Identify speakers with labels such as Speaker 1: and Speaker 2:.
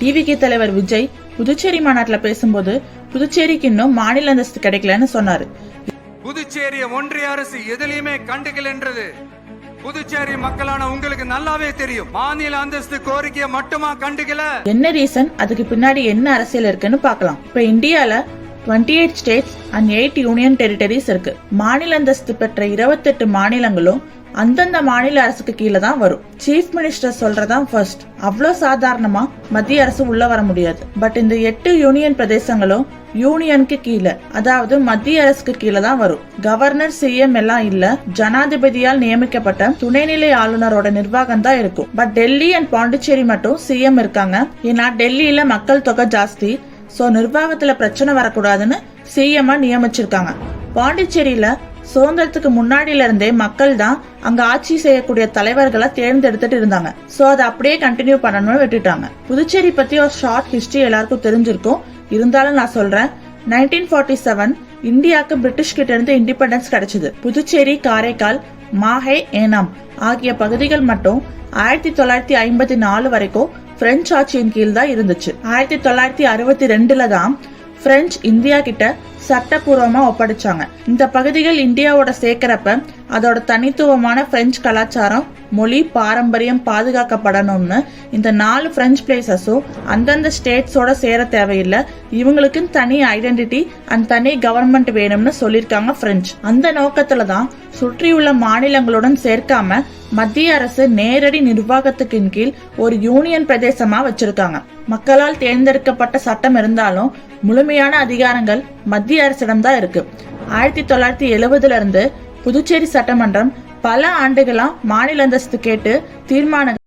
Speaker 1: TVK தலைவர் விஜய் புதுச்சேரி மாநாட்டுல பேசும்போது புதுச்சேரிக்கு இன்னும் மாநில அந்தஸ்து கிடைக்கலன்னு சொன்னாரு.
Speaker 2: புதுச்சேரிய ஒன்றிய அரசு எதுலயுமே கண்டுக்கலன்றது. புதுச்சேரி மக்களான உங்களுக்கு நல்லாவே தெரியும். மாநில அந்தஸ்து கோரிக்கையை மட்டுமா கண்டுக்கல?
Speaker 1: என்ன ரீசன் அதுக்கு பின்னாடி என்ன அரசியல் இருக்குன்னு பார்க்கலாம். இப்ப இந்தியால 28 eight states and eight union territories இருக்கு. மாநில அந்தஸ்து பெற்ற 28 மாநிலங்களும் அந்தந்த மாநில அரசுக்கு கீழே தான் வரும். சீஃப் மினிஸ்டர் சொல்றதான் ஃபர்ஸ்ட் அவ்வளோ சாதாரணமா மத்திய அரசு உள்ள வர முடியாது. பட் இந்த எட்டு யூனியன் பிரதேசங்களும் யூனியனுக்கு கீழே அதாவது மத்திய அரசுக்கு கீழே தான் வரும் கவர்னர் சிஎம் எல்லாம் இல்ல ஜனாதிபதியால் நியமிக்கப்பட்ட துணைநிலை ஆளுநரோட நிர்வாகம் தான் இருக்கும். பட் டெல்லி அண்ட் பாண்டிச்சேரி மட்டும் சிஎம் இருக்காங்க. ஏன்னா டெல்லியில மக்கள் தொகை ஜாஸ்தி. சோ நிர்வாகத்துல பிரச்சனை வரக்கூடாதுன்னு சிஎம் நியமிச்சிருக்காங்க. பாண்டிச்சேரியில சுதந்திரத்துக்கு முன்னாடியில இருந்தே மக்கள் தான் அங்க ஆட்சி செய்யக்கூடிய தலைவர்களை தேர்ந்தெடுத்துட்டு இருந்தாங்க. சோ அதை அப்படியே கண்டினியூ பண்ணணும்னு விட்டுட்டாங்க. புதுச்சேரி பத்தி ஒரு ஷார்ட் ஹிஸ்டரி எல்லாருக்கும் தெரிஞ்சிருக்கும். இருந்தாலும் நான் சொல்றேன். நைன்டீன் ஃபார்ட்டி செவன் இந்தியாவுக்கு பிரிட்டிஷ் கிட்ட இருந்து இண்டிபெண்டன்ஸ் கிடைச்சது. புதுச்சேரி காரைக்கால் மாஹே ஏனாம் ஆகிய பகுதிகள் மட்டும் ஆயிரத்தி தொள்ளாயிரத்தி ஐம்பத்தி நாலு வரைக்கும் பிரெஞ்சு ஆட்சியின் கீழ் தான் இருந்துச்சு. ஆயிரத்தி தொள்ளாயிரத்தி அறுபத்தி ரெண்டுல தான் பிரெஞ்சு இந்தியா கிட்ட சட்டப்பூர்வமா ஒப்படைச்சாங்க. இந்த பகுதிகள் இந்தியாவோட சேர்க்கிறப்ப அதோட தனித்துவமான பிரெஞ்சு கலாச்சாரம் மொழி பாரம்பரியம் பாதுகாக்கப்படணும்னு இந்த நாலு பிரெஞ்சு பிளேசஸும் அந்தந்த ஸ்டேட்ஸோட சேர தேவையில்லை. இவங்களுக்குன்னு தனி ஐடென்டிட்டி அண்ட் தனி கவர்மெண்ட் வேணும்னு சொல்லியிருக்காங்க பிரெஞ்சு. அந்த நோக்கத்துல தான் சுற்றியுள்ள மாநிலங்களுடன் சேர்க்காம மத்திய அரசு நேரடி நிர்வாகத்துக்கின் கீழ் ஒரு யூனியன் பிரதேசமா வச்சிருக்காங்க. மக்களால் தேர்ந்தெடுக்கப்பட்ட சட்டம் இருந்தாலும் முழுமையான அதிகாரங்கள் மத்திய அரசிடம் தான் இருக்கு. ஆயிரத்தி தொள்ளாயிரத்தி எழுபதுல இருந்து புதுச்சேரி சட்டமன்றம் பல ஆண்டுகளா மாநில அந்தஸ்து கேட்டு தீர்மான